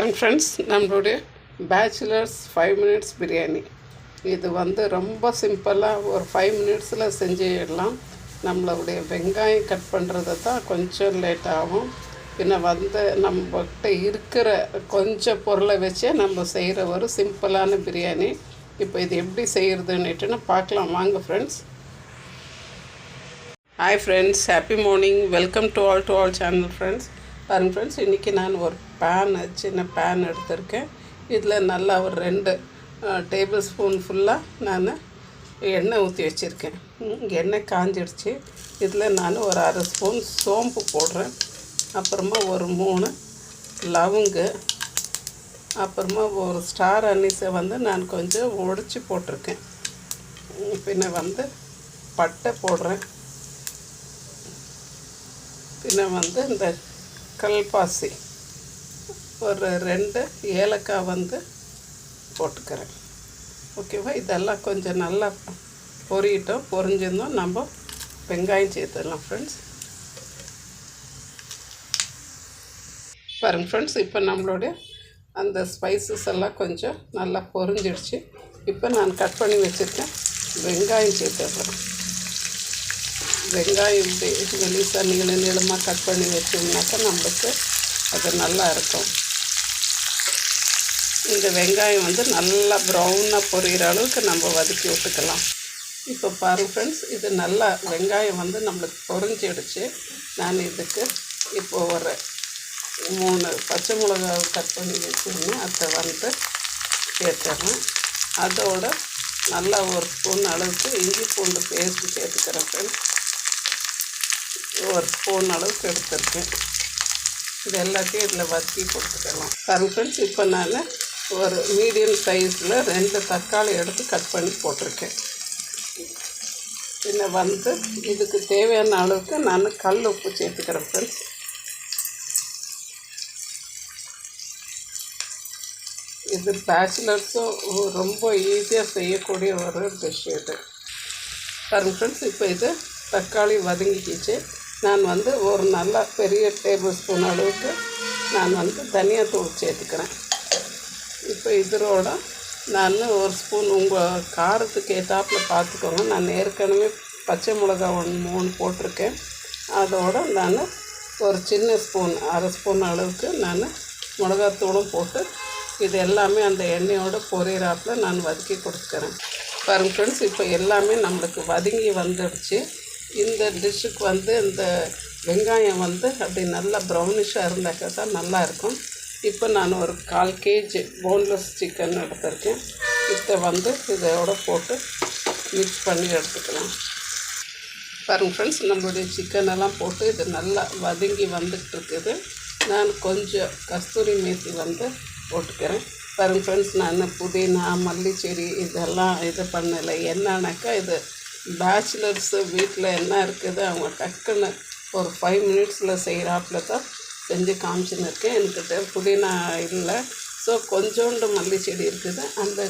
பாருங்க ஃப்ரெண்ட்ஸ் நம்மளுடைய bachelors five minutes biryani இது வந்து ரொம்ப சிம்பிளாக ஒரு ஃபைவ் மினிட்ஸில் செஞ்சிடலாம். நம்மளுடைய வெங்காயம் கட் பண்ணுறது தான் கொஞ்சம் லேட் ஆகும். பின்ன வந்து நம்மக்கிட்ட இருக்கிற கொஞ்சம் பொருளை வச்சே நம்ம செய்கிற ஒரு சிம்பிளான பிரியாணி இப்போ இது எப்படி செய்கிறதுன்னுட்டுன்னு பார்க்கலாம். வாங்க friends hi friends happy morning welcome to all to all channel friends பாருங்கள் ஃப்ரெண்ட்ஸ் இன்றைக்கி நான் ஒரு பேன் சின்ன பேன் எடுத்திருக்கேன். இதில் நல்லா ஒரு ரெண்டு டேபிள் ஸ்பூன் ஃபுல்லாக நான் எண்ணெய் ஊற்றி வச்சுருக்கேன். எண்ணெய் காஞ்சிடுச்சு. இதில் நான் ஒரு அரை ஸ்பூன் சோம்பு போடுறேன். அப்புறமா ஒரு மூணு லவங்கு. அப்புறமா ஒரு ஸ்டார் அன்னீஸை வந்து நான் கொஞ்சம் உடச்சி போட்டிருக்கேன். பின்ன வந்து பட்டை போடுறேன். பின்ன வந்து இந்த கல்பாசி. ஒரு ரெண்டு ஏலக்காய் வந்து போட்டுக்கிறேன். ஓகேவா? இதெல்லாம் கொஞ்சம் நல்லா பொரியட்டும் பொரிஞ்சிருந்தோம் நம்ம வெங்காயம் சேர்த்துடலாம் ஃப்ரெண்ட்ஸ் பாருங்க ஃப்ரெண்ட்ஸ் இப்போ நம்மளுடைய அந்த ஸ்பைசஸ் எல்லாம் கொஞ்சம் நல்லா பொரிஞ்சிடுச்சு. இப்போ நான் கட் பண்ணி வச்சுருக்கேன். வெங்காயம் சேர்த்துடுறேன். வெங்காயம் இப்படி மெலிசாக நீள நீளமாக கட் பண்ணி வச்சோம்னாக்கா நம்மளுக்கு அது நல்லா இருக்கும். இந்த வெங்காயம் வந்து நல்லா ப்ரௌனாக பொரியிற அளவுக்கு நம்ம வதக்கி விட்டுக்கலாம். இப்போ பாருங்க ஃப்ரெண்ட்ஸ் இது நல்லா வெங்காயம் வந்து நம்மளுக்கு பொறிஞ்சிடுச்சு நான் இதுக்கு இப்போ ஒரு மூணு பச்சை மிளகா கட் பண்ணி வச்சுருந்தேன் அதை வந்து சேர்த்துறேன். அதோட நல்லா ஒரு ஸ்பூன் அளவுக்கு இஞ்சி பூண்டு பேஸ்ட் சேர்த்துக்கிறேன் ஃப்ரெண்ட்ஸ் ஒரு ஸ்பூன் அளவுக்கு எடுத்துருக்கேன். இது எல்லாத்தையும் இதில் வதக்கி கொடுத்துக்கலாம் பாருங்க ஃப்ரெண்ட்ஸ் இப்போ நான் ஒரு மீடியம் சைஸில் ரெண்டு தக்காளி எடுத்து கட் பண்ணி போட்டிருக்கேன். பின்ன வந்து இதுக்கு தேவையான அளவுக்கு நான் கல் உப்பு சேர்த்துக்கிறேன் ஃப்ரெண்ட்ஸ் இது பேச்சுலர்ஸும் ரொம்ப ஈஸியாக செய்யக்கூடிய ஒரு டிஷ் இது. பாருங்க ஃப்ரெண்ட்ஸ் இப்போ இது தக்காளி வதங்கிக்கிச்சு. நான் வந்து ஒரு நல்ல பெரிய டேபிள் ஸ்பூன் அளவுக்கு நான் வந்து தனியாத்தூள் சேர்த்துக்கிறேன். இப்போ இதோட நான் ஒரு ஸ்பூன் உங்கள் காரத்துக்கு ஏற்றாப்புல பார்த்துக்கோங்க நான் ஏற்கனவே பச்சை மிளகா ஒன்று மூணு போட்டிருக்கேன். அதோட நான் ஒரு சின்ன ஸ்பூன் அரை ஸ்பூன் அளவுக்கு நான் மிளகாத்தூளும் போட்டு இது எல்லாமே அந்த எண்ணெயோட பொரியறாப்புல நான் வதக்கி கொடுத்துக்கிறேன். பாருங்க ஃப்ரெண்ட்ஸ் இப்போ எல்லாமே நம்மளுக்கு வதங்கி வந்துடுச்சு. இந்த டிஷ்ஷுக்கு வந்து இந்த வெங்காயம் வந்து அப்படி நல்லா ப்ரௌனிஷாக இருந்தாக்கா தான் நல்லாயிருக்கும். இப்போ நான் ஒரு கால் கேஜி போன்லெஸ் சிக்கன் எடுத்திருக்கேன். இதை வந்து இதோட போட்டு மிக்ஸ் பண்ணி எடுத்துக்கலாம். பாருங்கள் ஃப்ரெண்ட்ஸ் நம்மளுடைய சிக்கன் எல்லாம் போட்டு இது நல்லா வதங்கி வந்துட்டு இருக்குது நான் கொஞ்சம் கஸ்தூரி மேத்தி வந்து போட்டுக்கிறேன். பாருங்கள் ஃப்ரெண்ட்ஸ் நான் புதினா மல்லி செடி இதெல்லாம் இது பண்ணலை. என்னன்னாக்கா இது பேச்சுலர்ஸு வீட்டில் என்ன இருக்குது அவங்க டக்குன்னு ஒரு ஃபைவ் மினிட்ஸில் செய்கிறாப்புல தான் செஞ்சு காமிச்சுன்னு இருக்கேன். என்கிட்ட புதினா இல்லை. ஸோ கொஞ்சோண்டு மல்லி செடி இருக்குது. அந்த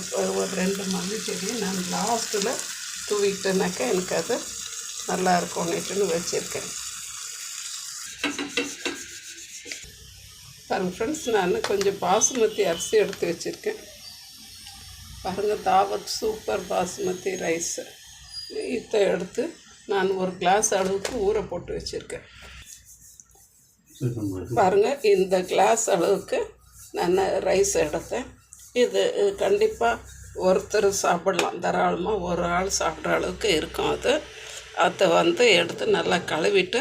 ஒரு ரெண்டு மல்லி செடியை நான் லாஸ்ட்டில் தூவிட்டேனாக்கா எனக்கு அது நல்லா இருக்கும்னுட்டுன்னு வச்சுருக்கேன். பாருங்கள் ஃப்ரெண்ட்ஸ் நான் கொஞ்சம் பாசுமதி அரிசி எடுத்து வச்சுருக்கேன். பாருங்கள் தாவத் சூப்பர் பாசுமதி ரைஸு இதை எடுத்து நான் ஒரு கிளாஸ் அளவுக்கு ஊற போட்டு வச்சுருக்கேன். பாருங்கள் இந்த கிளாஸ் அளவுக்கு நான் ரைஸ் எடுத்தேன். இது கண்டிப்பாக ஒருத்தர் சாப்பிடலாம். தாராளமாக ஒரு ஆள் சாப்பிட்ற அளவுக்கு இருக்கும் அது. அதை வந்து எடுத்து நல்லா கழுவிட்டு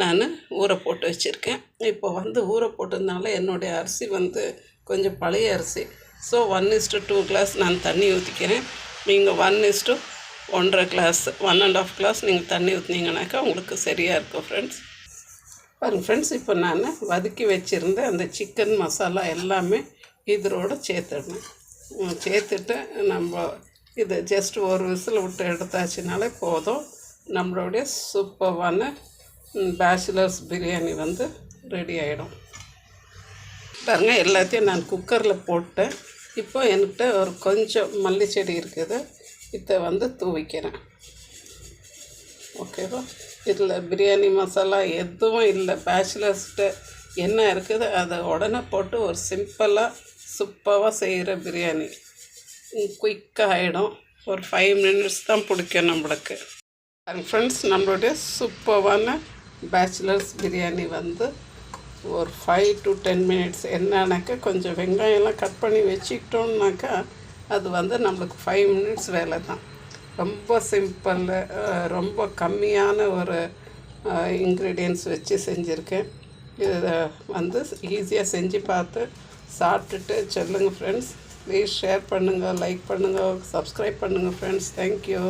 நான் ஊற போட்டு வச்சுருக்கேன். இப்போ வந்து ஊற போட்டதுனால என்னுடைய அரிசி வந்து கொஞ்சம் பழைய அரிசி. So one is to two glass நான் தண்ணி ஊற்றிக்கிறேன் நீங்கள் ஒன் இஸ்டு ஒன்றரை glass one and half glass நீங்கள் தண்ணி ஊற்றினீங்கனாக்கா உங்களுக்கு சரியாக இருக்கும் ஃப்ரெண்ட்ஸ் பாருங்க ஃப்ரெண்ட்ஸ் இப்போ நான் வதக்கி வச்சுருந்த அந்த சிக்கன் மசாலா எல்லாமே இதரோடு சேர்த்துடணும். சேர்த்துட்டு நம்ம இது ஜஸ்ட் ஒரு விசில் விட்டு எடுத்தாச்சுனாலே போதும். நம்மளுடைய சூப்பரான பேச்சுலர்ஸ் பிரியாணி வந்து ரெடி ஆகிடும் பாருங்க எல்லாத்தையும் நான் குக்கரில் போட்டேன். இப்போ என்கிட்ட ஒரு கொஞ்சம் மல்லி செடி இருக்குது. இதை வந்து தூவிக்கிறேன். ஓகேவா இதில் பிரியாணி மசாலா எதுவும் இல்லை. பேச்சுலர்ஸ்கிட்ட என்ன இருக்குது அதை உடனே போட்டு ஒரு சிம்பிளாக சூப்பராக செய்கிற பிரியாணி. குயிக்காக ஆகிடும் ஒரு ஃபைவ் மினிட்ஸ் தான் பிடிக்கும் நம்மளுக்கு. ஃப்ரெண்ட்ஸ் நம்மளுடைய சூப்பரான பேச்சுலர்ஸ் பிரியாணி வந்து ஒரு ஃபைவ் டு டென் மினிட்ஸ் என்னன்னாக்கா கொஞ்சம் வெங்காயம்லாம் கட் பண்ணி வச்சுக்கிட்டோம்னாக்கா அது வந்து நம்மளுக்கு ஃபைவ் மினிட்ஸ் வேலை தான் ரொம்ப சிம்பிள் ரொம்ப கம்மியான ஒரு இன்க்ரீடியன்ஸ் வச்சு செஞ்சுருக்கேன். இதை வந்து ஈஸியாக செஞ்சு பார்த்து சாப்பிட்டுட்டு சொல்லுங்கள் ஃப்ரெண்ட்ஸ் ப்ளீஸ் ஷேர் பண்ணுங்கள் லைக் பண்ணுங்கள் சப்ஸ்கிரைப் பண்ணுங்கள் ஃப்ரெண்ட்ஸ் தேங்க்யூ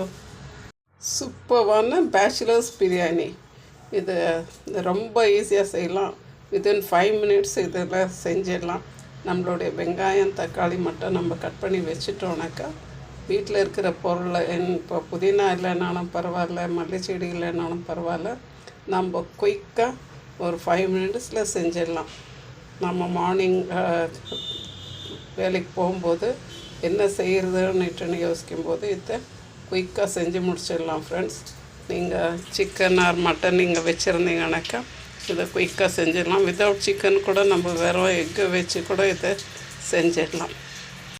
சூப்பரான பேச்சுலர்ஸ் பிரியாணி. இது ரொம்ப ஈஸியாக செய்யலாம். வித்தின் ஃபைவ் மினிட்ஸ் இதில் செஞ்சிடலாம். நம்மளுடைய வெங்காயம் தக்காளி மட்டும் நம்ம கட் பண்ணி வச்சிட்டோம்னாக்கா வீட்டில் இருக்கிற பொருளை இப்போ புதினா இல்லைனாலும் பரவாயில்ல மல்லி செடி இல்லைனாலும் பரவாயில்ல நம்ம குயிக்காக ஒரு ஃபைவ் மினிட்ஸில் செஞ்சிடலாம். நம்ம மார்னிங் வேலைக்கு போகும்போது என்ன செய்கிறதுன்னு யோசிக்கும்போது இதை குயிக்காக செஞ்சு முடிச்சிடலாம் ஃப்ரெண்ட்ஸ் நீங்கள் சிக்கன் ஆர் மட்டன் நீங்கள் வச்சுருந்தீங்கன்னாக்கா இதை குயிக்காக செஞ்சிடலாம். வித்தவுட் சிக்கன் கூட நம்ம வெறும் எக்கை வச்சு கூட இதை செஞ்சிடலாம்.